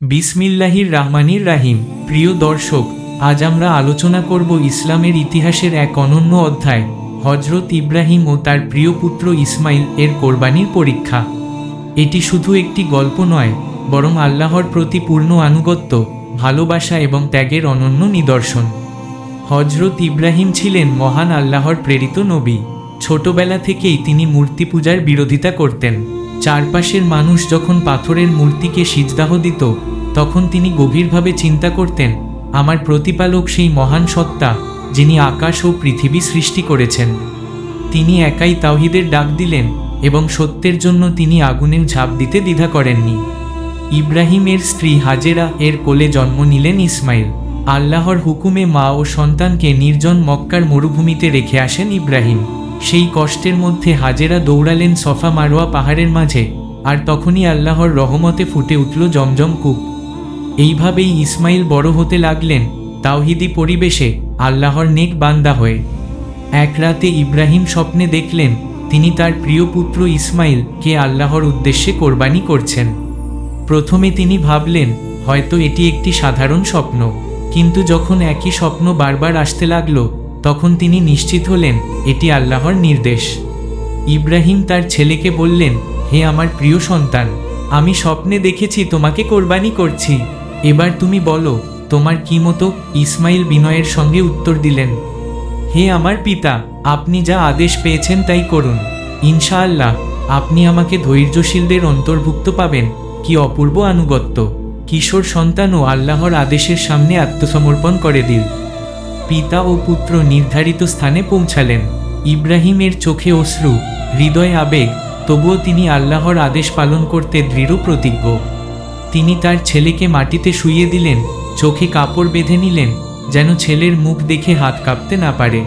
বিসমিল্লাহির রাহমানির রাহিম। প্রিয় দর্শক, আজ আমরা আলোচনা করব ইসলামের ইতিহাসের এক অনন্য অধ্যায় হজরত ইব্রাহিম ও তার প্রিয় পুত্র ইসমাইল এর কোরবানির পরীক্ষা। এটি শুধু একটি গল্প নয়, বরং আল্লাহর প্রতি পূর্ণ আনুগত্য, ভালোবাসা এবং ত্যাগের অনন্য নিদর্শন। হজরত ইব্রাহিম ছিলেন মহান আল্লাহর প্রেরিত নবী। ছোটবেলা থেকেই তিনি মূর্তি পূজার বিরোধিতা করতেন। চারপাশের মানুষ যখন পাথরের মূর্তিকে সিজদাহ দিত, তখন তিনি গভীরভাবে চিন্তা করতেন, আমার প্রতিপালক সেই মহান সত্তা, যিনি আকাশ ও পৃথিবী সৃষ্টি করেছেন। তিনি একাই তাওহিদের ডাক দিলেন এবং সত্যের জন্য তিনি আগুনের ঝাঁপ দিতে দ্বিধা করেননি। ইব্রাহিমের স্ত্রী হাজেরা এর কোলে জন্ম নিলেন ইসমাইল। আল্লাহর হুকুমে মা ও সন্তানকে নির্জন মক্কার মরুভূমিতে রেখে আসেন ইব্রাহিম। সেই কষ্টের মধ্যে হাজেরা দৌড়ালেন সফা মারোয়া পাহাড়ের মাঝে, আর তখনই আল্লাহর রহমতে ফুটে উঠল জমজম কূপ। এইভাবেই ইসমাইল বড় হতে লাগলেন তাওহিদি পরিবেশে আল্লাহর নেক বান্দা হয়ে। এক রাতে ইব্রাহিম স্বপ্নে দেখলেন তিনি তার প্রিয় পুত্র ইসমাইলকে আল্লাহর উদ্দেশ্যে কোরবানি করছেন। প্রথমে তিনি ভাবলেন, হয়তো এটি একটি সাধারণ স্বপ্ন। কিন্তু যখন একই স্বপ্ন বারবার আসতে লাগল তখন তিনি নিশ্চিত হলেন, এটি আল্লাহর নির্দেশ। ইব্রাহিম তার ছেলেকে বললেন, হে আমার প্রিয় সন্তান, আমি স্বপ্নে দেখেছি তোমাকে কোরবানি করছি। এবার তুমি বলো, তোমার কি মতো ইসমাইল বিনয়ের সঙ্গে উত্তর দিলেন, হে আমার পিতা, আপনি যা আদেশ পেয়েছেন তাই করুন। ইনশাআল্লাহ, আপনি আমাকে ধৈর্যশীলদের অন্তর্ভুক্ত পাবেন, কি অপূর্ব আনুগত্য। কিশোর সন্তানও আল্লাহর আদেশের সামনে আত্মসমর্পণ করে দিল। পিতা ও পুত্র নির্ধারিত স্থানে পৌঁছালেন। ইব্রাহিমের চোখে অশ্রু, হৃদয় আবেগ, তবুও তিনি আল্লাহর আদেশ পালন করতে দৃঢ় প্রতিজ্ঞ। তিনি তার ছেলেকে মাটিতে শুইয়ে দিলেন, চোখে কাপড় বেঁধে নিলেন, যেন ছেলের মুখ দেখে হাত কাঁপতে না পারে।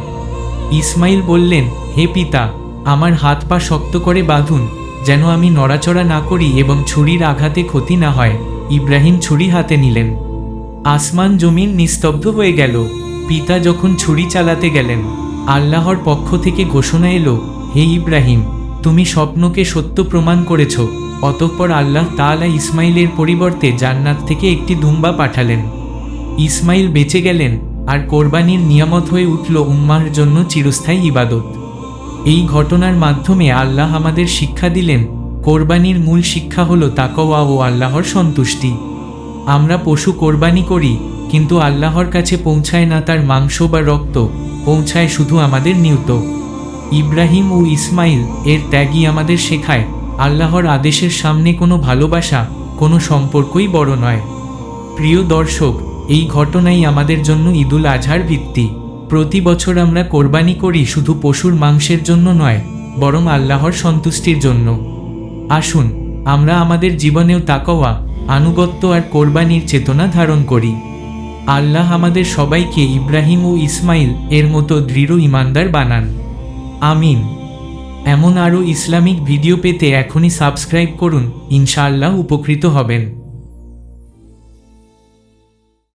ইসমাইল বললেন, হে পিতা, আমার হাত পা শক্ত করে বাঁধুন, যেন আমি নড়াচড়া না করি এবং ছুরির আঘাতে ক্ষতি না হয়। ইব্রাহিম ছুরি হাতে নিলেন। আসমান জমিন নিস্তব্ধ হয়ে গেল। পিতা যখন ছুরি চালাতে গেলেন, আল্লাহর পক্ষ থেকে ঘোষণা এলো, হে ইব্রাহিম, তুমি স্বপ্নকে সত্য প্রমাণ করেছ। অতঃপর আল্লাহ তাআলা ইসমাইলের পরিবর্তে জান্নাত থেকে একটি দুম্বা পাঠালেন। ইসমাইল বেঁচে গেলেন আর কোরবানির নিয়ামত হয়ে উঠল উম্মার জন্য চিরস্থায়ী ইবাদত। এই ঘটনার মাধ্যমে আল্লাহ আমাদের শিক্ষা দিলেন, কোরবানির মূল শিক্ষা হলো তাকওয়া ও আল্লাহর সন্তুষ্টি। আমরা পশু কোরবানি করি কিন্তু আল্লাহর কাছে পৌঁছায় না তার মাংস বা রক্ত, পৌঁছায় শুধু আমাদের নিয়ত ইব্রাহিম ও ইসমাইল এর ত্যাগই আমাদের শেখায়, আল্লাহর আদেশের সামনে কোনো ভালোবাসা, কোনো সম্পর্কই বড় নয়। প্রিয় দর্শক, এই ঘটনাই আমাদের জন্য ঈদুল আজহার ভিত্তি। প্রতি বছর আমরা কোরবানি করি শুধু পশুর মাংসের জন্য নয়, বরং আল্লাহর সন্তুষ্টির জন্য। আসুন, আমরা আমাদের জীবনেও তাকওয়া, আনুগত্য আর কোরবানির চেতনা ধারণ করি। আল্লাহ আমাদের সবাইকে ইব্রাহিম ও ইসমাইল এর মতো দৃঢ় ইমানদার বানান। আমিন। এমন আরও ইসলামিক ভিডিও পেতে এখনই সাবস্ক্রাইব করুন। ইনশাআল্লাহ উপকৃত হবেন।